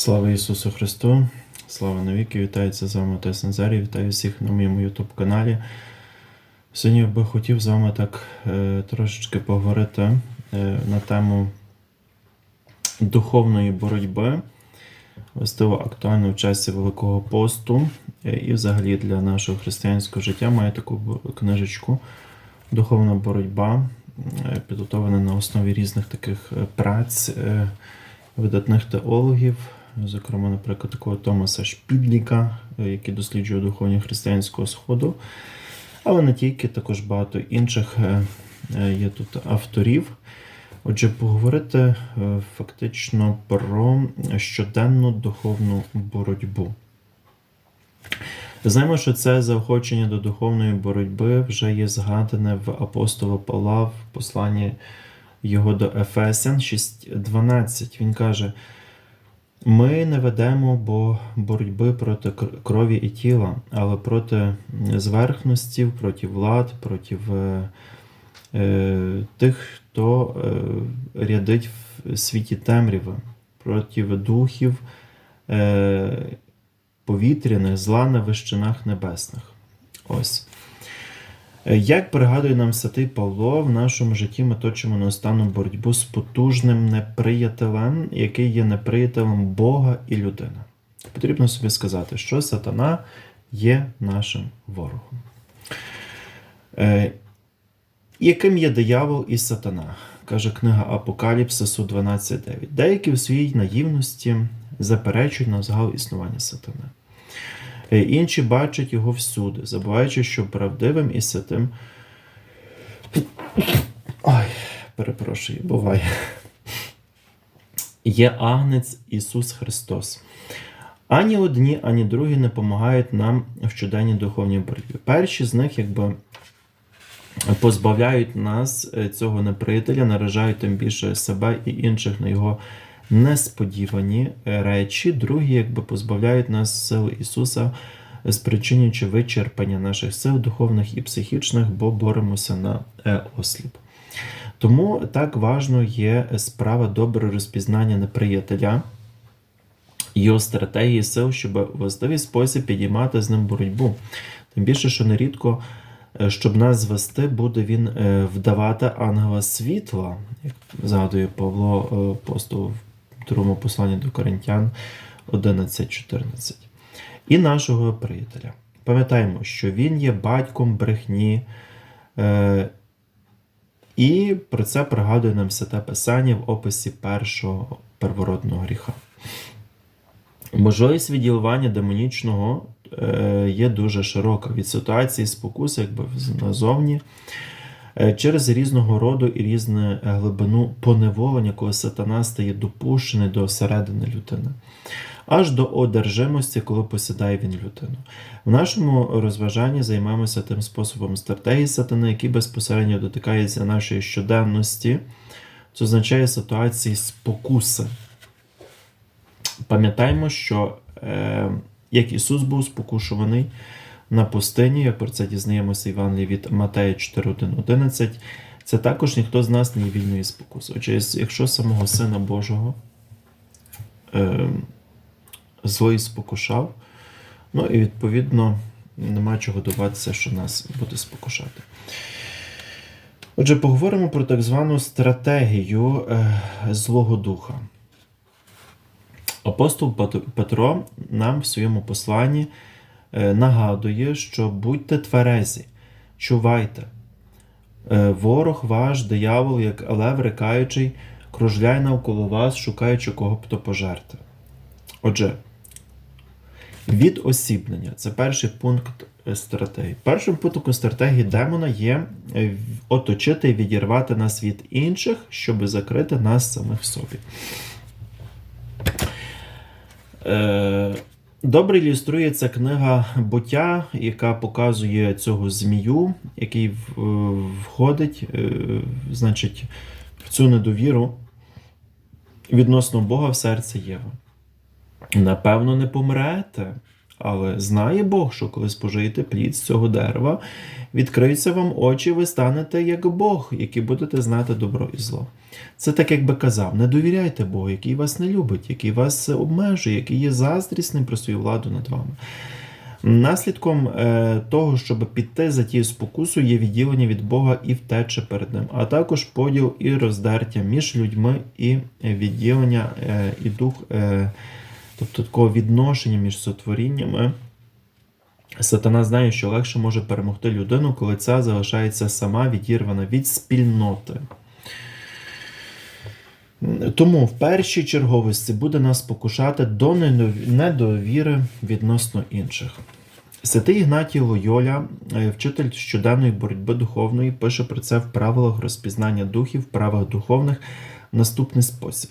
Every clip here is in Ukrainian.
Слава Ісусу Христу! Слава навіки! Вітається з вами Отець Назарій, вітаю всіх на моєму YouTube каналі. Сьогодні я би хотів з вами так е, трошечки поговорити е, на тему духовної боротьби, властиво актуально в часі Великого посту е, і взагалі для нашого християнського життя маю таку книжечку Духовна боротьба, е, підготовлена на основі різних таких е, праць е, видатних теологів, зокрема, наприклад, такого Томаса Шпідліка, е, який досліджує духовні християнського сходу. Але не тільки, також багато інших е, е, є тут авторів. Отже, поговорити фактично про щоденну духовну боротьбу. Знаємо, що це заохочення до духовної боротьби вже є згадане в апостола Павла в посланні його до Ефесян 6.12. Він каже: ми не ведемо бо боротьби проти крові і тіла, але проти зверхностів, проти влад, проти е, е, тих, хто е, рядить в світі темряви, проти духів повітряних зла на вищинах небесних. Ось. Е, Як пригадує нам святий Павло, в нашому житті ми точимо неостанну боротьбу з потужним неприятелем, який є неприятелем Бога і людини. Потрібно собі сказати, що сатана є нашим ворогом. Е, яким є диявол і сатана? каже книга Апокаліпсису 12.9. Деякі в своїй наївності заперечують на загал існування сатани. Інші бачать його всюди, забуваючи, що правдивим і святим. Ой, перепрошую, буває. Є агнець Ісус Христос. Ані одні, ані другі не допомагають нам в щоденній духовній боротьбі. Перші з них, якби позбавляють нас е, цього неприятеля, наражають тим більше себе і інших на його несподівані речі. Другі, якби позбавляють нас сил Ісуса, спричинюючи вичерпання наших сил духовних і психічних, бо боремося на е, осліп. Тому так важно є справа добре розпізнання неприятеля, його стратегії сил, щоб в властивий спосіб підіймати з ним боротьбу. Тим більше, що нерідко, е, щоб нас звести, буде він е, вдавати ангела світла, як згадує Павло апостол другому посланні до Коринтян 11.14. І нашого приятеля. Пам'ятаємо, що він є батьком брехні. е, І про це пригадує нам Святе Писання в описі першого первородного гріха. Можливість відділування демонічного е, є дуже широка від ситуації спокуси, якби назовні, через різного роду і різну глибину поневолення, коли сатана стає допущений до середини людини, аж до одержимості, коли посідає він людину. В нашому розважанні займаємося тим способом стратегії сатани, який безпосередньо дотикається нашої щоденності, це означає ситуації спокуси. Пам'ятаємо, що е, як Ісус був спокушуваний на пустині, про це дізнаємося Івангелії від Матея 4.1.11, це також ніхто з нас не є вільної спокуси. Отже, якщо самого Сина Божого е, злий спокушав, ну і відповідно нема чого диватися, що нас буде спокушати. Отже, поговоримо про так звану стратегію е, Злого Духа. Апостол Петро нам в своєму посланні нагадує, що будьте тверезі, чувайте. Е, Ворог ваш, диявол, як лев рикаючий, кружляє навколо вас, шукаючи кого б то пожерти. Отже, відосібнення це перший пункт е, стратегії. Першим пунктом стратегії демона є е, оточити і відірвати нас від інших, щоб закрити нас самих в собі. Е, Добре ілюструє ця книга буття, яка показує цього змію, який е, входить, е, значить, в цю недовіру відносно Бога в серце Єви. Напевно, не помрете, Але знає Бог, що коли спожиєте плід з цього дерева, відкриються вам очі, ви станете як Бог, які будете знати добро і зло. Це так, як би казав, не довіряйте Богу, який вас не любить, який вас обмежує, який є заздрісним про свою владу над вами. Наслідком е, того, щоб піти за тією спокусою, є відділення від Бога і втеча перед ним, а також поділ і роздертя між людьми і відділення е, і дух, е, тобто такого відношення між сотворіннями. Сатана знає, що легше може перемогти людину, коли ця залишається сама відірвана від спільноти. Тому в першій черговості буде нас покушати до недовіри відносно інших. Святий Ігнатій Лойоля, е, вчитель щоденної боротьби духовної, пише про це в правилах розпізнання духів, в правах духовних наступний спосіб.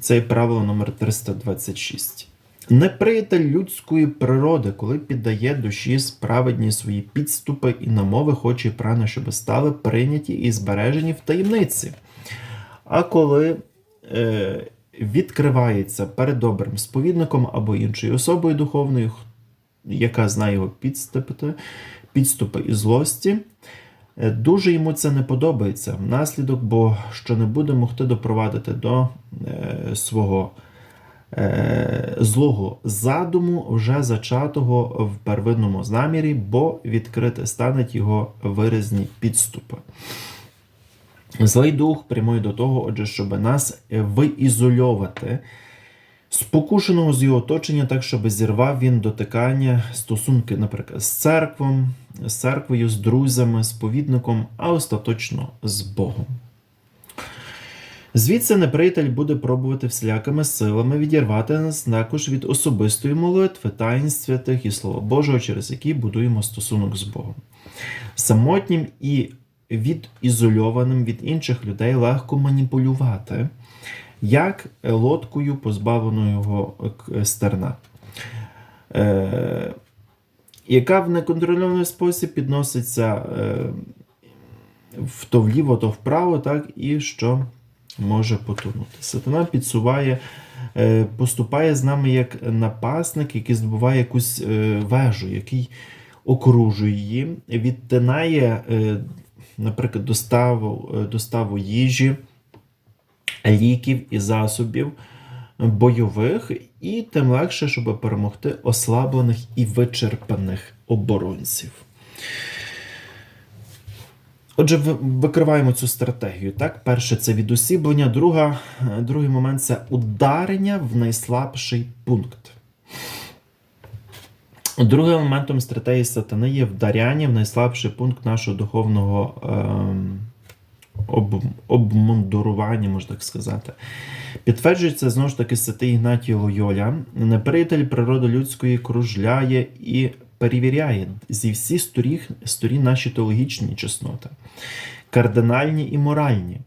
Це правило номер 326. Неприятель людської природи, коли піддає душі справедні свої підступи і намови, хоче і прагне, щоб стали прийняті і збережені в таємниці. А коли е, відкривається перед добрим сповідником або іншою особою духовною, яка знає його підступи, підступи і злості, дуже йому це не подобається внаслідок, бо що не буде могти допровадити до е, свого е, злого задуму, вже зачатого в первинному замірі, бо відкрити стануть його виразні підступи. Злий дух прямує до того, отже, щоб нас виізольовати, спокушеного з його оточення, так, щоб зірвав він дотикання, стосунки, наприклад, з церквом, з церквою, з друзями, з повідником, а остаточно з Богом. Звідси неприятель буде пробувати всілякими силами відірвати нас також від особистої молитви, таїнств святих і Слова Божого, через які будуємо стосунок з Богом. Самотнім і відізольованим від інших людей легко маніпулювати, як лодкою, позбавленою його стерна, е, яка в неконтрольований спосіб підноситься е, то вліво, то вправо, так, і що може потонути. Сатана підсуває. Е, поступає з нами як напасник, який здобуває якусь е, вежу, який окружує її, відтинає наприклад, доставу, е, доставу їжі, ліків і засобів бойових, і тим легше, щоб перемогти ослаблених і вичерпаних оборонців. Отже, викриваємо цю стратегію. Так? Перше це відосіблення, друга, другий момент це ударення в найслабший пункт. Другим елементом стратегії сатани є вдаряння в найслабший пункт нашого духовного е, об, обмундурування, можна так сказати. Підтверджується знову ж таки святий Ігнатій Лойоля. Неприятель природи людської кружляє і перевіряє зі всіх сторін, сторін наші теологічні чесноти, кардинальні і моральні.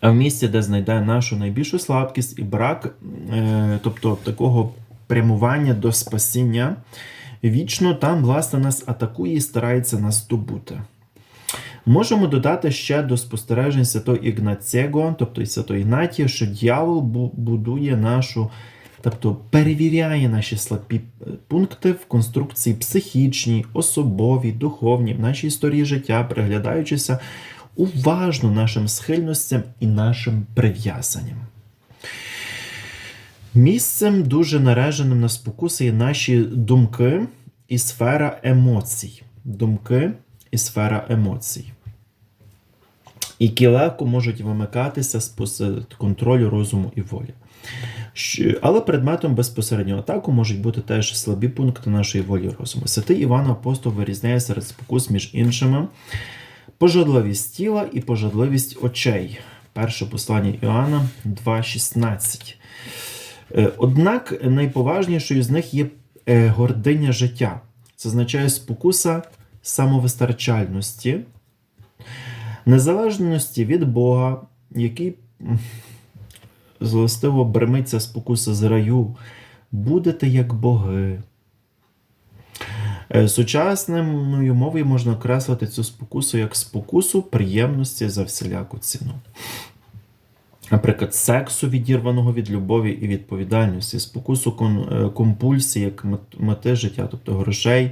А в місці, де знайде нашу найбільшу слабкість і брак, е, тобто такого прямування до спасіння, вічно там, власне, нас атакує і старається нас здобути. Можемо додати ще до спостережень святого Ігнацього, тобто святого Ігнатія, що дьявол будує нашу, тобто перевіряє наші слабкі пункти в конструкції психічній, особовій, духовній, в нашій історії життя, приглядаючися уважно нашим схильностям і нашим прив'язанням. Місцем дуже нараженим на спокуси є наші думки і сфера емоцій. Думки і сфера емоцій. Які легко можуть вимикатися з контролю розуму і волі. Але предметом безпосереднього атаку можуть бути теж слабі пункти нашої волі розуму. Святий Іван Апостол вирізняє серед спокус між іншими Пожадливість тіла і пожадливість очей. Перше послання Іоанна 2,16. Е, однак найповажнішою з них є е, гординя життя. Це означає спокуса самовистачальності, незалежності від Бога, який злостиво бремиться спокуса з раю. Будете як боги. Е, сучасною мовою можна окреслити цю спокусу як спокусу приємності за всіляку ціну. Наприклад, сексу, відірваного від любові і відповідальності, спокусу е, компульсії, як мети життя, тобто грошей,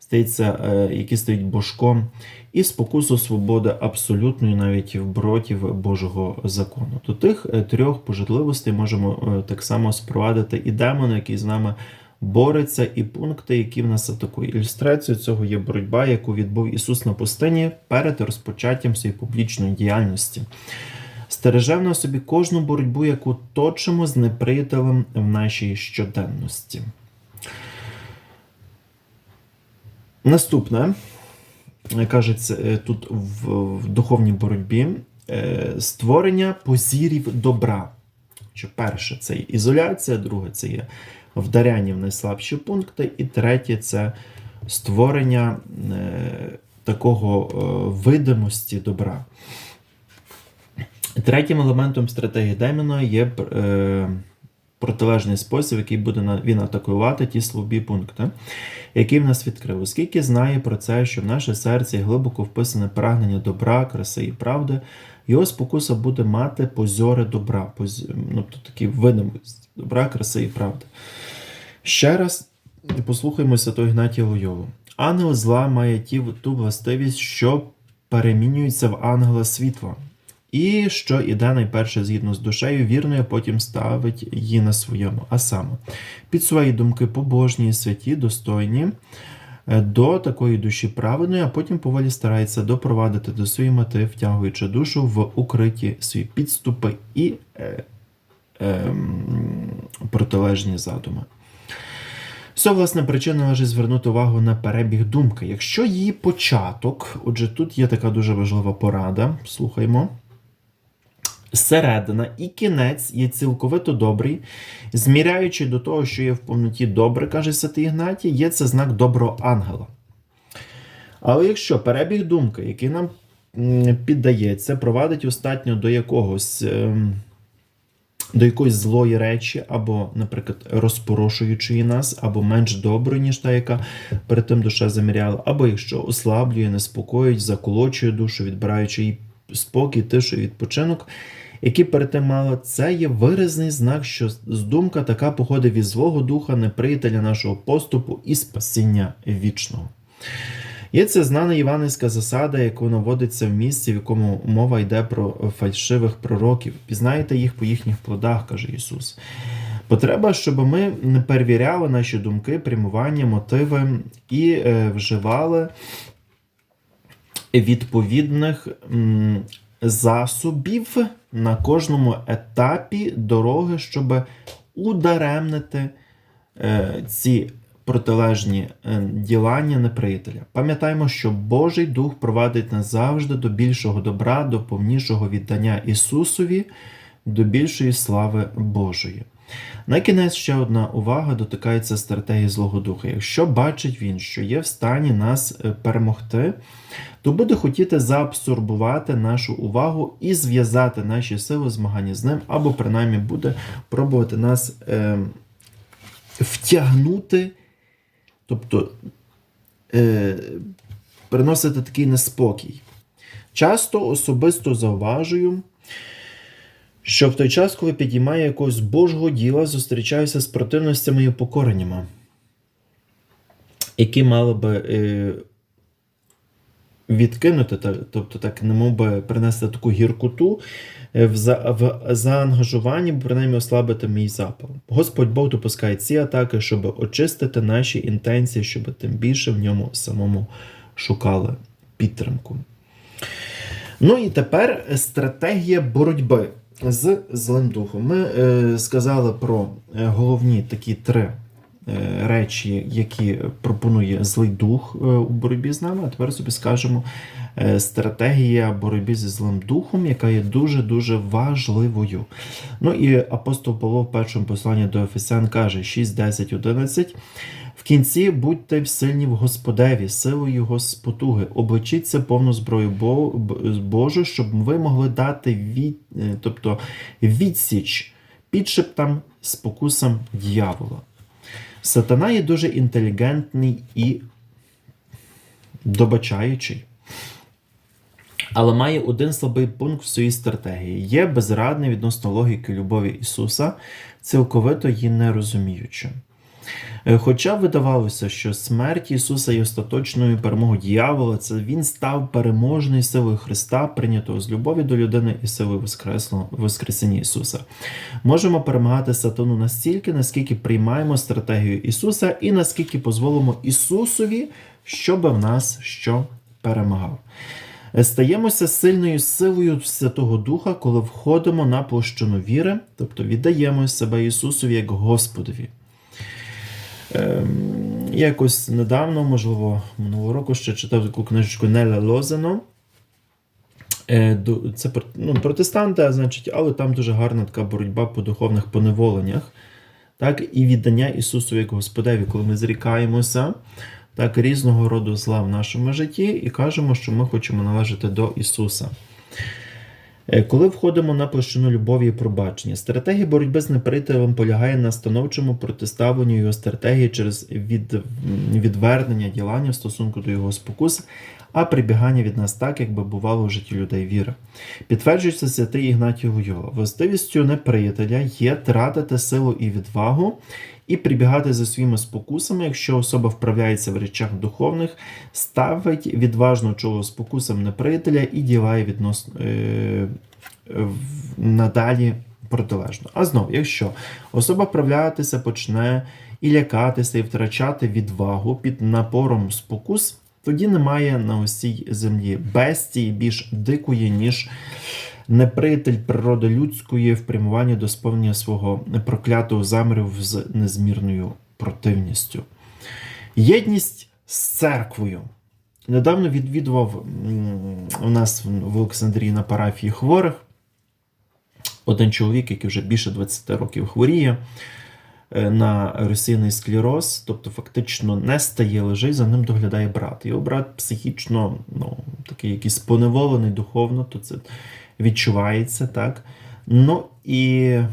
здається, е, які стають божком, і спокусу свободи абсолютної, навіть в бротів Божого закону. До тих е, трьох пожитливостей можемо так само спровадити і демона, який з нами бореться, і пункти, які в нас атакують. Ілюстрацією цього є боротьба, яку відбув Ісус на пустині перед розпочаттям своєї публічної діяльності. Стережемо собі кожну боротьбу, яку точимо з неприятелем в нашій щоденності. Наступне, кажеться е, тут в, в духовній боротьбі е, створення позірів добра. Що перше це є ізоляція, друге це є вдаряння в найслабші пункти, і третє це створення е, такого видимості добра. Третім елементом стратегії Деміна є е, протилежний спосіб, який буде він атакувати ті слабі пункти, який в нас відкрив. Оскільки знає про це, що в наше серце глибоко вписане прагнення добра, краси і правди, його спокуса буде мати позори добра, поз... ну, тобто такі видимості добра, краси і правди. Ще раз послухаймо Святого Ігнатія Лойову. Ангел зла має ті, ту властивість, що перемінюється в ангела світла, і що іде найперше згідно з душею вірною, потім ставить її на своєму. А саме, під свої думки побожні, святі, достойні е, до такої душі праведної, а потім поволі старається допровадити до своєї мети, втягуючи душу в укриті свої підступи і е, ем, протилежні задуми. Все, власне, причина лежить звернути увагу на перебіг думки. Якщо її початок, отже, тут є така дуже важлива порада, слухаймо. Середина і кінець є цілковито добрий, зміряючи до того, що є в повноті добре, каже Святий Ігнатій, є це знак доброго ангела. Але якщо перебіг думки, який нам піддається, провадить остатньо до якогось. ем, до якоїсь злої речі, або, наприклад, розпорошуючої нас, або менш доброї, ніж та, яка перед тим душа заміряла, або якщо ослаблює, неспокоїть, заколочує душу, відбираючи їй спокій, тишу і відпочинок, які перед тим мала, це є виразний знак, що з думка така походить від злого духа, неприятеля нашого поступу і спасіння вічного. Є це знана євангельська засада, яку наводиться в місці, в якому мова йде про фальшивих пророків. Пізнаєте їх по їхніх плодах, каже Ісус. Потреба, щоб ми перевіряли наші думки, прямування, мотиви і е, вживали відповідних засобів на кожному етапі дороги, щоб ударемнити е, ці протилежні е, ділання неприятеля. Пам'ятаємо, що Божий Дух провадить нас завжди до більшого добра, до повнішого віддання Ісусові, до більшої слави Божої. На кінець ще одна увага дотикається стратегії Злого Духа. Якщо бачить він, що є в стані нас е, перемогти, то буде хотіти заабсорбувати нашу увагу і зв'язати наші сили в змаганні з ним, або принаймні буде пробувати нас е, втягнути, тобто е, приносити такий неспокій. Часто особисто зауважую, що в той час, коли підіймаю якогось Божого діла, зустрічаюся з противностями і упокореннями, які мали би е, відкинути, тобто так, не мов би принести таку гіркоту е, в, в заангажуванні, принаймні ослабити мій запал. Господь Бог допускає ці атаки, щоб очистити наші інтенції, щоб тим більше в ньому самому шукали підтримку. Ну і тепер стратегія боротьби з злим духом. Ми е, сказали про е, головні такі три е, речі, які пропонує злий дух е, у боротьбі з нами. А тепер собі скажемо е, стратегія боротьби зі злим духом, яка є дуже-дуже важливою. Ну і апостол Павло в першому посланні до Ефесян каже 6, 10, 11. В кінці будьте сильні в Господеві, силою його спотуги, обличіться повну зброю Божу, щоб ви могли дати від, е, тобто відсіч підшептам, спокусам дьявола. Сатана є дуже інтелігентний і добачаючий. Але має один слабий пункт в своїй стратегії: є безрадний відносно логіки любові Ісуса, цілковито її не розуміючи. Е, Хоча видавалося, що смерть Ісуса є остаточною перемогою дьявола, це Він став переможною силою Христа, прийнятого з любові до людини і силою Воскресіння Ісуса. Можемо перемагати сатану настільки, наскільки приймаємо стратегію Ісуса, і наскільки дозволимо Ісусові, щоб в нас що перемагав. Е, Стаємося сильною силою Святого Духа, коли входимо на площину віри, тобто віддаємо себе Ісусові як Господові. Ем, я якось недавно, можливо, минулого року ще читав таку книжечку Неля Лозено. Е, Це ну, протестанти, значить, але там дуже гарна така боротьба по духовних поневоленнях, так, і віддання Ісусу як Господеві, коли ми зрікаємося так, різного роду зла в нашому житті і кажемо, що ми хочемо належати до Ісуса. Е, Коли входимо на площину любові і пробачення, стратегія боротьби з неприятелем полягає на становчому протиставленню його стратегії через від, відвернення ділання в стосунку до його спокус, а прибігання від нас так, якби бувало в житті людей віри. Підтверджується святий Ігнатій Лойола. Властивістю неприятеля є тратити силу і відвагу і прибігати за своїми спокусами, якщо особа вправляється в речах духовних, ставить відважно чоло спокусам неприятеля і ділає відносно е, надалі протилежно. А знов, якщо особа вправлятися почне і лякатися, і втрачати відвагу під напором спокус, тоді немає на усій землі бестії більш дикої, ніж неприятель природи людської в прямуванні до сповнення свого проклятого заміру з незмірною противністю. Єдність з церквою. Недавно відвідував у нас в Олександрії на парафії хворих один чоловік, який вже більше 20 років хворіє е, на російний склероз, тобто фактично не стає лежить, за ним доглядає брат. Його брат психічно ну, такий якийсь поневолений духовно, то це відчувається так. Ну і е,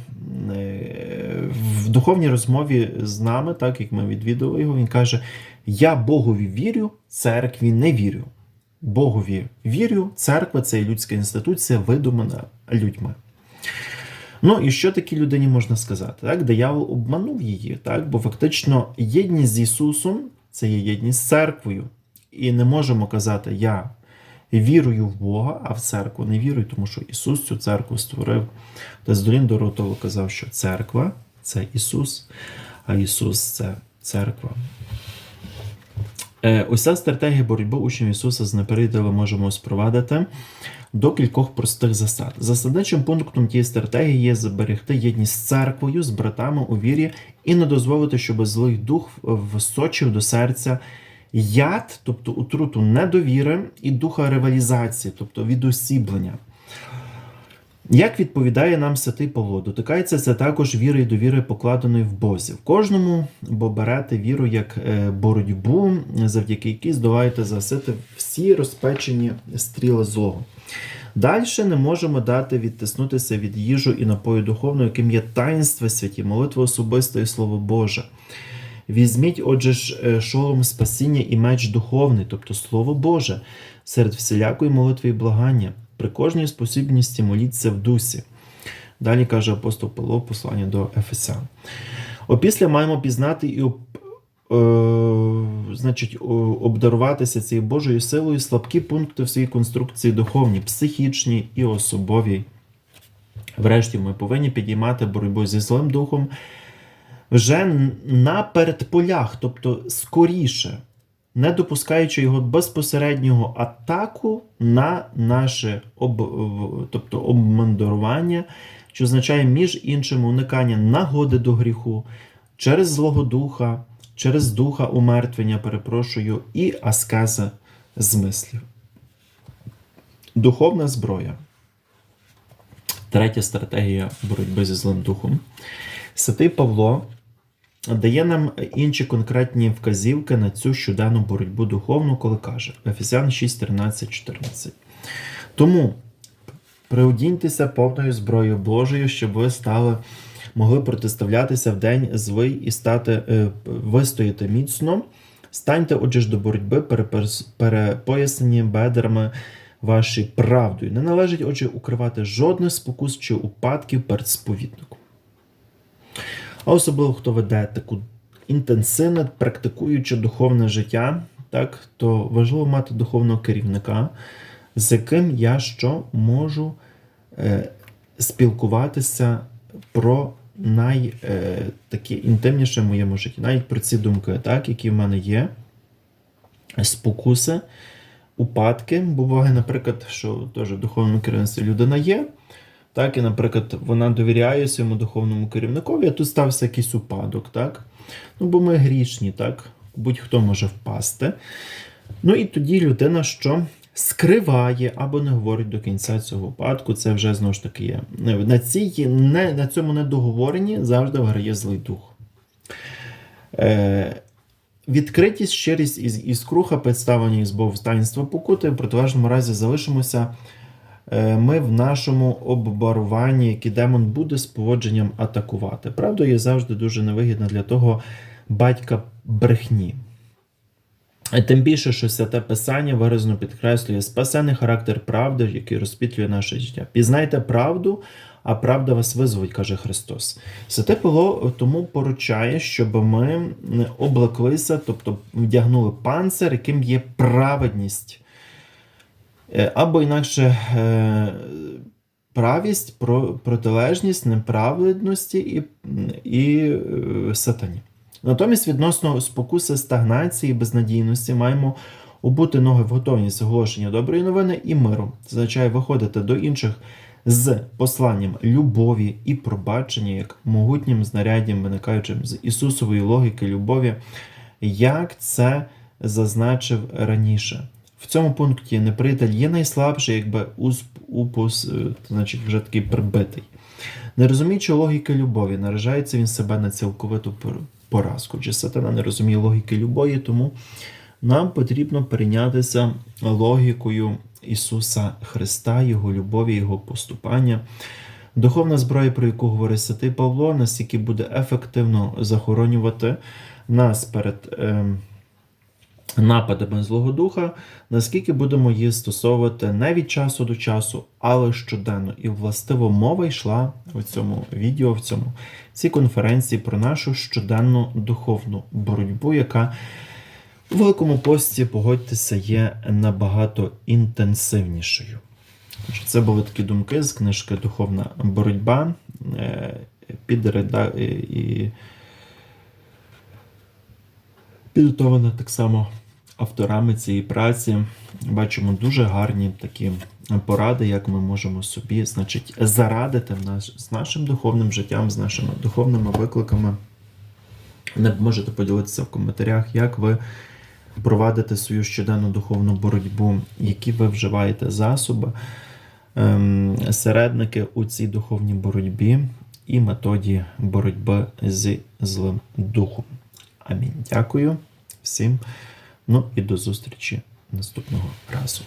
в духовній розмові з нами, так як ми відвідували його, він каже: Я Богові вірю, церкві не вірю. Богові вірю, церква це людська інституція, видумана людьми. Ну і що такій людині можна сказати? Так, диявол обманув її, так, бо фактично єдність з Ісусом це є єдність з церквою. І не можемо казати, я вірую в Бога, а в церкву не вірую, тому що Ісус цю церкву створив. Тездолін Доротово казав, що церква це Ісус, а Ісус це церква. Е, Уся стратегія боротьби учнів Ісуса з непеределем можемо спровадити до кількох простих засад. Засадничим пунктом тієї стратегії є зберегти єдність з церквою, з братами у вірі і не дозволити, щоб злий дух всочив до серця яд, тобто утруту недовіри і духа ревалізації, тобто відосіблення. Як відповідає нам святий Павло, дотикається це також віри і довіри, покладеної в Бозі. В кожному, бо берете віру як е, боротьбу, завдяки якій здолаєте засити всі розпечені стріли злого. Далі не можемо дати відтиснутися від їжу і напою духовного, яким є таїнство святі, молитва особиста і слово Боже. Візьміть, отже ж, е, шолом спасіння і меч духовний, тобто Слово Боже, серед всілякої молитви і благання, при кожній спосібності моліться в дусі. Далі каже апостол Павло в посланні до Ефесян. Опісля маємо пізнати і об, е, значить, обдаруватися цією Божою силою слабкі пункти в своїй конструкції духовні, психічні і особові. Врешті ми повинні підіймати боротьбу зі злим духом вже на передполях, тобто скоріше, не допускаючи його безпосереднього атаку на наше об, тобто обмандарування, що означає між іншим уникання нагоди до гріху через злого духа, через духа умертвення, перепрошую, і аскеза з мислів. Духовна зброя. Третя стратегія боротьби зі злим духом. Святий Павло дає нам інші конкретні вказівки на цю щоденну боротьбу духовну, коли каже Ефесян 6, 13, 14. Тому приодіньтеся повною зброєю Божою, щоб ви стали, могли протиставлятися в день звий і стати, е, вистояти міцно. Станьте, отже ж, до боротьби, перепоясані бедрами, ваші правдою. Не належить, отже, укривати жодних спокус чи упадків перед сповідником. А особливо, хто веде таку інтенсивне, практикуюче духовне життя, так, то важливо мати духовного керівника, з яким я що можу е, спілкуватися про най, е, таке інтимніше в моєму житті, навіть про ці думки, так, які в мене є, спокуси, упадки. Буває, наприклад, що теж в духовному керівництві людина є. Так, і, наприклад, вона довіряє своєму духовному керівникові, а тут стався якийсь упадок, так? Ну, бо ми грішні, так? Будь-хто може впасти. Ну і тоді людина що скриває або не говорить до кінця цього випадку, це вже знову ж таки є. На, цій, не, на цьому недоговоренні завжди виграє злий дух. Е, Відкритість, щирість із, із круха, представлення із Богу покути, в протилежному разі залишимося ми в нашому оббаруванні, який демон буде з поводженням атакувати. Правда, є завжди дуже невигідна для того батька брехні. Тим більше, що святе писання виразно підкреслює спасений характер правди, який розпітлює наше життя. Пізнайте правду, а правда вас визволить, каже Христос. Святе Павло тому поручає, щоб ми облеклися, тобто вдягнули панцир, яким є праведність. Е, або інакше е, правість, протилежність неправедності і, і е, сатані. Натомість, відносно спокуси стагнації, безнадійності, маємо обути ноги в готовність оголошення доброї новини і миру. Це означає виходити до інших з посланням любові і пробачення, як могутнім знаряддям, виникаючим з Ісусової логіки любові, як це зазначив раніше. В цьому пункті неприятель є найслабший, якби упус, е, значить, вже такий прибитий. Не розуміючи логіки любові, наражається він себе на цілковиту поразку. Чи сатана не розуміє логіки любові, тому нам потрібно прийнятися логікою Ісуса Христа, Його любові, Його поступання. Духовна зброя, про яку говорить Святий Павло, настільки буде ефективно захоронювати нас перед. Е, нападами Злого Духа, наскільки будемо її стосовувати не від часу до часу, але щоденно. І властиво мова йшла в цьому відео, в цьому цій конференції про нашу щоденну духовну боротьбу, яка у Великому пості, погодьтеся, є набагато інтенсивнішою. Це були такі думки з книжки Духовна боротьба е, під реда... підготовлена так само авторами цієї праці бачимо дуже гарні такі поради, як ми можемо собі значить, зарадити наш, з нашим духовним життям, з нашими духовними викликами. Не можете поділитися в коментарях, як ви провадите свою щоденну духовну боротьбу, які ви вживаєте засоби, ем, середники у цій духовній боротьбі і методі боротьби з злим духом. Амінь. Дякую всім. Ну і до зустрічі наступного разу.